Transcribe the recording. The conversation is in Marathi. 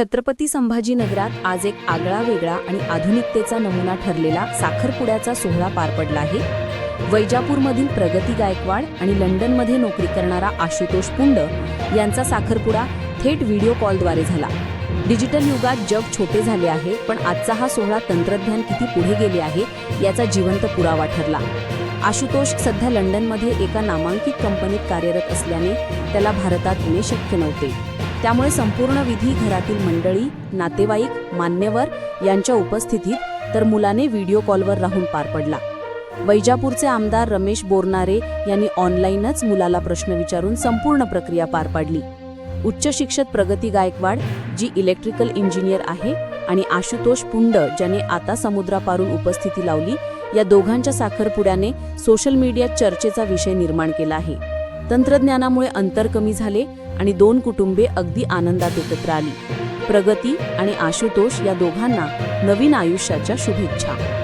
छत्रपती संभाजीनगरात आज एक आगळा वेगळा आणि आधुनिकतेचा नमुना ठरलेला साखरपुड्याचा सोहळा पार पडला आहे. वैजापूरमधील प्रगती गायकवाड आणि लंडनमध्ये नोकरी करणारा आशुतोष पुंड यांचा साखरपुडा थेट व्हिडिओ कॉलद्वारे झाला. डिजिटल युगात जग छोटे झाले आहे पण आजचा हा सोहळा तंत्रज्ञान किती पुढे गेले आहे याचा जिवंत पुरावा ठरला. आशुतोष सध्या लंडनमध्ये एका नामांकित कंपनीत कार्यरत असल्याने त्याला भारतात येणे शक्य नव्हते. त्यामुळे संपूर्ण विधी घरातील मंडळी नातेवाईक मान्यवर यांच्या उपस्थितीत तर मुलाने व्हिडिओ कॉलवर राहून पार पडला. वैजापूरचे आमदार रमेश बोरनारे यांनी ऑनलाईनच मुलाला प्रश्न विचारून संपूर्ण प्रक्रिया पार पाडली. उच्च शिक्षित प्रगती गायकवाड जी इलेक्ट्रिकल इंजिनियर आहे आणि आशुतोष पुंड ज्याने आता समुद्रापारून उपस्थिती लावली या दोघांच्या साखरपुड्याने सोशल मीडियात चर्चेचा विषय निर्माण केला आहे. तंत्रज्ञानामुळे अंतर कमी झाले आणि दोन कुटुंबे अगदी आनंदात एकत्र आली. प्रगती आणि आशुतोष या दोघांना नवीन आयुष्याच्या शुभेच्छा.